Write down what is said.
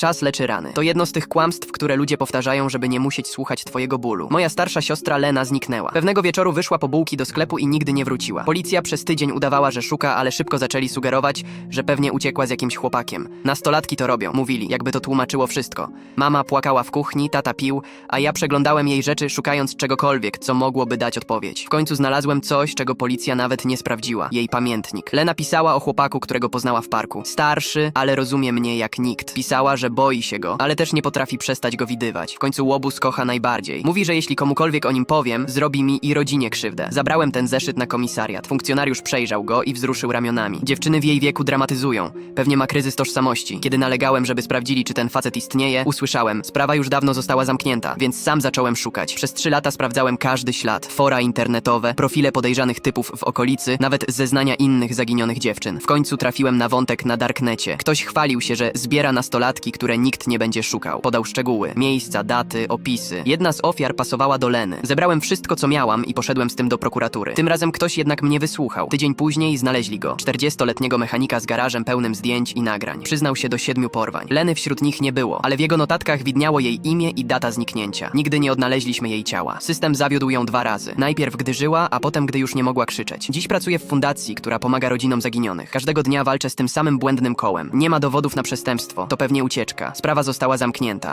Czas leczy rany. To jedno z tych kłamstw, które ludzie powtarzają, żeby nie musieć słuchać twojego bólu. Moja starsza siostra Lena zniknęła. Pewnego wieczoru wyszła po bułki do sklepu i nigdy nie wróciła. Policja przez tydzień udawała, że szuka, ale szybko zaczęli sugerować, że pewnie uciekła z jakimś chłopakiem. Nastolatki to robią, mówili, jakby to tłumaczyło wszystko. Mama płakała w kuchni, tata pił, a ja przeglądałem jej rzeczy, szukając czegokolwiek, co mogłoby dać odpowiedź. W końcu znalazłem coś, czego policja nawet nie sprawdziła. Jej pamiętnik. Lena pisała o chłopaku, którego poznała w parku. Starszy, ale rozumie mnie jak nikt. Pisała, że boi się go, ale też nie potrafi przestać go widywać. W końcu łobuz kocha najbardziej. Mówi, że jeśli komukolwiek o nim powiem, zrobi mi i rodzinie krzywdę. Zabrałem ten zeszyt na komisariat. Funkcjonariusz przejrzał go i wzruszył ramionami. Dziewczyny w jej wieku dramatyzują. Pewnie ma kryzys tożsamości. Kiedy nalegałem, żeby sprawdzili, czy ten facet istnieje, usłyszałem, sprawa już dawno została zamknięta, więc sam zacząłem szukać. Przez trzy lata sprawdzałem każdy ślad. Fora internetowe, profile podejrzanych typów w okolicy, nawet zeznania innych zaginionych dziewczyn. W końcu trafiłem na wątek na darknecie. Ktoś chwalił się, że zbiera nastolatki, które nikt nie będzie szukał. Podał szczegóły, miejsca, daty, opisy. Jedna z ofiar pasowała do Leny. Zebrałem wszystko, co miałam i poszedłem z tym do prokuratury. Tym razem ktoś jednak mnie wysłuchał. Tydzień później znaleźli go. 40-letniego mechanika z garażem pełnym zdjęć i nagrań. Przyznał się do siedmiu porwań. Leny wśród nich nie było, ale w jego notatkach widniało jej imię i data zniknięcia. Nigdy nie odnaleźliśmy jej ciała. System zawiódł ją dwa razy. Najpierw gdy żyła, a potem gdy już nie mogła krzyczeć. Dziś pracuję w fundacji, która pomaga rodzinom zaginionych. Każdego dnia walczę z tym samym błędnym kołem. Nie ma dowodów na przestępstwo. To pewnie ucieczka. Sprawa została zamknięta.